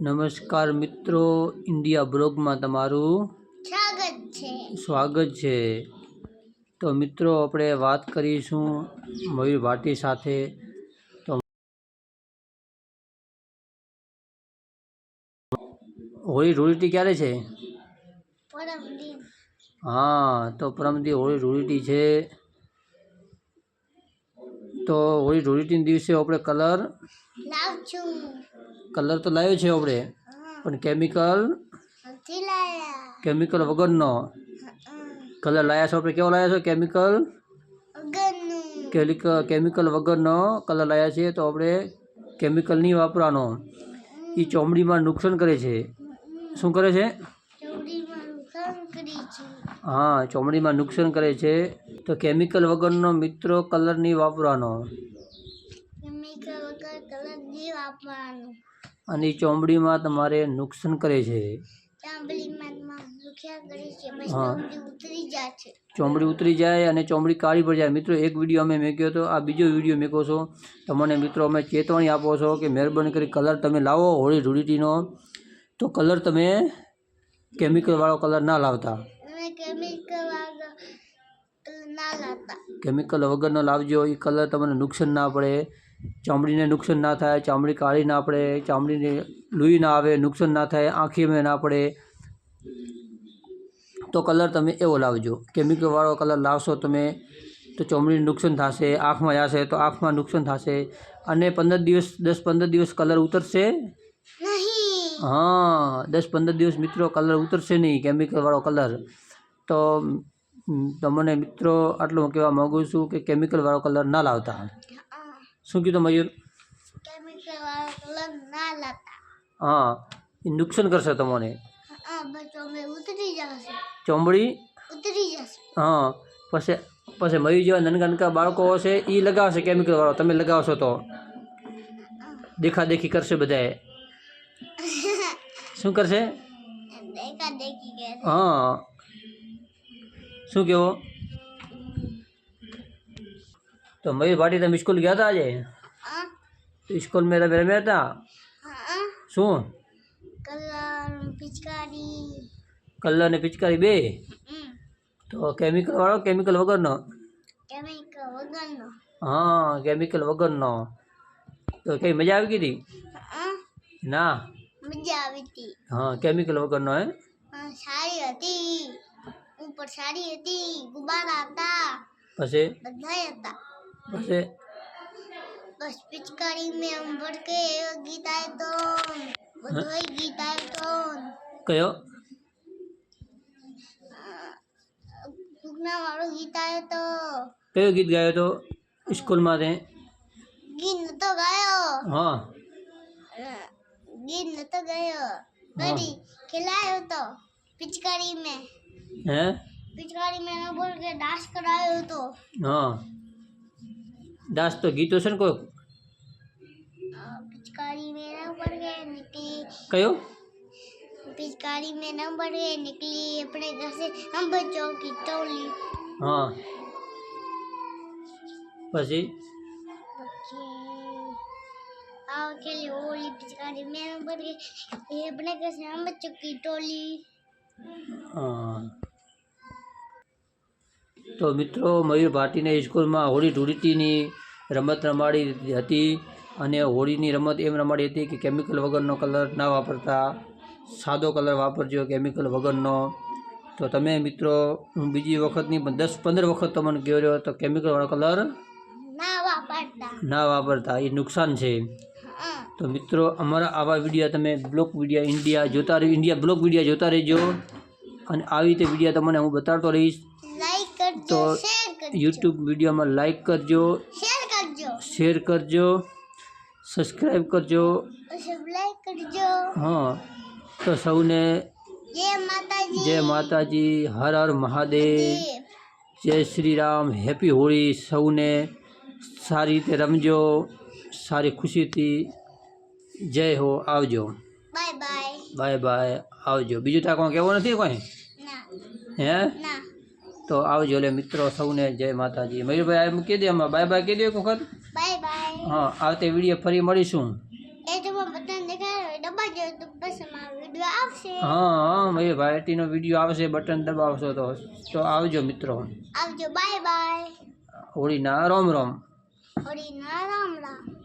નમસ્કાર મિત્રો ઇન્ડિયા બ્લોગમાં તમારું સ્વાગત છે. સ્વાગત છે. તો મિત્રો આપણે વાત કરીશું મયુર ભાટી સાથે. તો હોળી ધૂળેટી ક્યારે છે? હા તો પરમદી હોળી ધૂળેટી છે. તો હોળી ધૂળેટીના દિવસે આપણે કલર કલર તો લાવ્યો છે આપણે. પણ કેમિકલ કેમિકલ વગરનો. કલર લાવ્યા છો આપણે. કેવો લાવ્યા છો કેમિકલ? કેમિકલ કેમિકલ વગરનો કલર લાવ્યા છે. તો આપણે કેમિકલ નહીં વાપરવાનો. એ ચોમડીમાં નુકસાન કરે છે. શું કરી છે. હા ચોમડીમાં નુકસાન કરે છે. તો કેમિકલ વગરનો મિત્રો કલર નહીં વાપરવાનો. અને ચોમડીમાં તમારે નુકસાન કરે છે. ચોમડી ઉતરી જાય અને ચોમડી કાળી પડી જાય. મિત્રો એક વીડિયો અમે મેક્યો હતો. આ બીજો વીડિયો મેકો છો. તમને મિત્રો અમે ચેતવણી આપો છો કે મહેરબાની કરી કલર તમે લાવો હોળી ધૂળેટીનો. તો કલર તમે કેમિકલવાળો કલર ના લાવતા. કેમિકલ ના કેમિકલ વગરનો લાવજો એ કલર તમને નુકસાન ના પડે. ચામડીને નુકસાન ના થાય ચામડી કાળી ના પડે ચામડીને લૂઈ ના આવે નુકસાન ના થાય આંખીમાં ના પડે. તો કલર તમે એવો લાવજો. કેમિકલવાળો કલર લાવશો તમે તો ચામડીને નુકસાન થશે આંખમાં જશે તો આંખમાં નુકસાન થશે. અને પંદર દિવસ દસ પંદર દિવસ કલર ઉતરશે? હા દસ પંદર દિવસ મિત્રો કલર ઉતરશે નહીં કેમિકલવાળો કલર. તો તમને મિત્રો આટલું હું કહેવા માગું છું કે કેમિકલવાળો કલર ના લાવતા શું કીધું મયુર? હા એ નુકસાન કરશે તમને. ચોમડી? હા પછી પછી મયુર જેવા નાનકા નાનકા બાળકો હશે એ લગાવશે કેમિકલવાળો તમે લગાવશો તો. દેખાદેખી કરશે બધાએ. શું કરશે? દેખા હા. શું કહેવો તો મયુર ભાટી તમે સ્કૂલ ગયા હતા આજે? સ્કૂલ મેં તમે રમ્યા હતા? શું? કલર ને પિચકારી બે? તો કેમિકલ વાળો કેમિકલ વગરનો? કેમિકલ વગરનો. હા કેમિકલ વગરનો. તો કઈ મજા આવી ગઈ ના? મજા આવી હતી. હા કેમિકલ વગરનો હે સારી હતી. ઉપર સાડી હતી ગુબારા હતા પછી બધા હતા પછી બસ પિચકારી મે અંબર કે ગીત આય તો બધો ગીત આય તો કયો સુગના વાળો ગીત આયો તો કયો ગીત ગાયો તો સ્કૂલમાં તે ગીત તો ગાયો હા ગીત તો ગાયો બડી ખિલાયો તો પિચકારી મેં हैं? पिचकारी मैंने बोल के डांस करायो तो। हाँ। डांस तो गीतो सन को पिचकारी मेरा ऊपर के निकली। कयो पिचकारी में नंबर के निकली अपने घर से हम बच्चों की टोली हाँ पसी आओ खेली होली पिचकारी में नंबर के अपने घर से हम बच्चों की टोली તો મિત્રો મયુર ભાટીને સ્કૂલમાં હોળી ધૂળીટીની રમત રમાડી હતી અને હોળીની રમત એમ રમાડી હતી કે કેમિકલ વગરનો કલર ના વાપરતા સાદો કલર વાપરજો કેમિકલ વગરનો. તો તમે મિત્રો હું બીજી વખતની પણ દસ પંદર વખત તમને કહ્યો રહ્યો તો કેમિકલવાળો કલર ના વાપરતા. ના વાપરતા એ નુકસાન છે. તો મિત્રો અમારા આવા વિડીયા તમે બ્લોક વિડીયા ઇન્ડિયા જોતા રહી ઇન્ડિયા બ્લોક વિડીયા જોતા રહેજો. અને આવી રીતે વિડીયા તમને હું બતાડતો રહીશ. તો યુટ્યુબ વિડીયોમાં લાઈક કરજો. શેર કરજો. સબસ્ક્રાઈબ કરજો. કરજો. હા. તો સૌને જય માતાજી. જય માતાજી. હર હર મહાદેવ. જય શ્રી રામ. હેપી હોળી સૌને સારી રીતે રમજો. સારી ખુશીથી જય હો આવજો. Bye bye. બાય બાય આવજો. બીજું ત્યાં કોઈ કહેવું નથી કોઈ? હે? તો આવજો એટલે મિત્રો સૌને જય માતાજી. મયુરભાઈ એમ કહી દે આમાં. બાય બાય કહી દે એક વખત. Bye bye. હા આવતી વીડિયો ફરી મળીશું. હા હા મયુર પાર્ટીનો વીડિયો આવશે બટન દબાવશો તો. તો આવજો મિત્રો. આવજો બાય બાય. હોળીના રોમ રોમ. હોળી ના